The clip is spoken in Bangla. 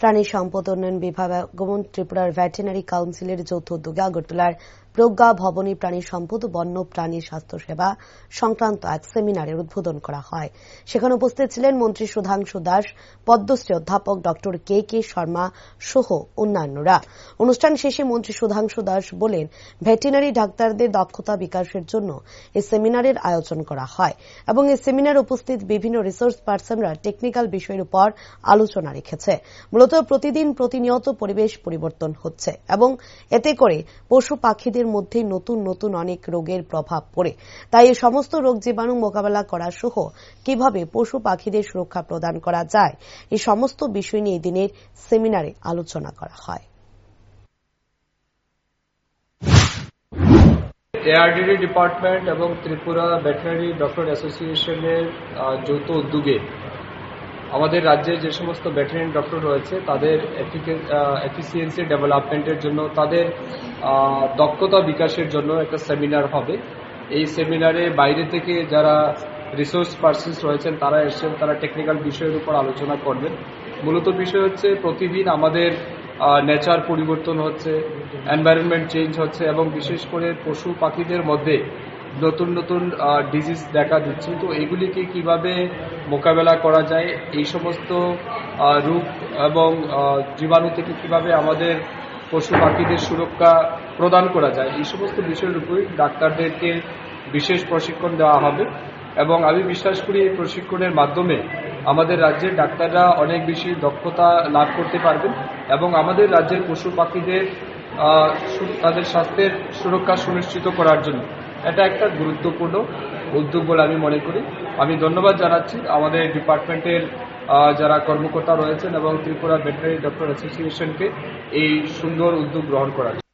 প্রাণী সম্পদ উন্নয়ন বিভাগ এবং ত্রিপুরার ভেটেরিনারি কাউন্সিলের যৌথ উদ্যোগে আগরতলার প্রজ্ঞা ভবনী প্রাণী সম্পদ ও বন্য প্রাণী স্বাস্থ্য সেবা সংক্রান্ত এক সেমিনারের উদ্বোধন করা হয়। সেখানে উপস্থিত ছিলেন মন্ত্রী সুধাংশু দাস, পদ্মশ্রী অধ্যাপক ড কে কে শর্মা সহ অন্যান্যরা। অনুষ্ঠান শেষে মন্ত্রী সুধাংশু দাস বলেন, ভেটেরিনারি ডাক্তারদের দক্ষতা বিকাশের জন্য এই সেমিনারের আয়োজন করা হয় এবং এই সেমিনারে উপস্থিত বিভিন্ন রিসোর্স পার্সনরা টেকনিক্যাল বিষয়ের উপর আলোচনা রেখেছে। মূলত প্রতিদিন প্রতিনিয়ত পরিবেশ পরিবর্তন হচ্ছে এবং এতে করে পশু পাখিদের মধ্যে নতুন নতুন অনেক রোগের প্রভাব পড়ে। তাই এই সমস্ত রোগ জীবাণু মোকাবেলা করা সহ কীভাবে পশু পাখিদের সুরক্ষা প্রদান করা যায় এই সমস্ত বিষয় নিয়ে দিনের সেমিনারে আলোচনা করা হয়। এআরডিডি ডিপার্টমেন্ট এবং ত্রিপুরা ভেটেরিনারি ডক্টর অ্যাসোসিয়েশনের যৌথ উদ্যোগে আমাদের রাজ্যে যে সমস্ত ভেটেরিনারি ডক্টর রয়েছে, তাদের এফিসিয়েন্সি ডেভেলপমেন্টের জন্য, তাদের দক্ষতা বিকাশের জন্য একটা সেমিনার হবে। এই সেমিনারে বাইরে থেকে যারা রিসোর্স পার্সনস রয়েছেন, তারা এসেছেন, তারা টেকনিক্যাল বিষয়ের উপর আলোচনা করবেন। মূলত বিষয় হচ্ছে, প্রতিদিন আমাদের নেচার পরিবর্তন হচ্ছে এনভায়রনমেন্ট চেঞ্জ হচ্ছে এবং বিশেষ করে পশু পাখিদের মধ্যে নতুন নতুন ডিজিজ দেখা দিচ্ছে। তো এগুলিকে কীভাবে মোকাবেলা করা যায়? এই সমস্ত রোগ এবং জীবাণু থেকে কীভাবে আমাদের পশু পাখিদের সুরক্ষা প্রদান করা যায়? এই সমস্ত বিষয়ের উপরে ডাক্তারদেরকে বিশেষ প্রশিক্ষণ দেওয়া হবে। এবং আমি বিশ্বাস করি এই প্রশিক্ষণের মাধ্যমে আমাদের রাজ্যের ডাক্তাররা অনেক বেশি দক্ষতা লাভ করতে পারবেন এবং আমাদের রাজ্যের পশু পাখিদের তাদের স্বাস্থ্যের সুরক্ষা সুনিশ্চিত করার জন্য। এটা একটা গুরুত্বপূর্ণ উদ্যোগ বলে আমি মনে করি আমি ধন্যবাদ জানাচ্ছি আমাদের ডিপার্টমেন্টের যারা কর্মকর্তা রয়েছেন এবং ত্রিপুরা ভেটেনারি ডক্টর অ্যাসোসিয়েশনকে এই সুন্দর উদ্যোগ গ্রহণ করার।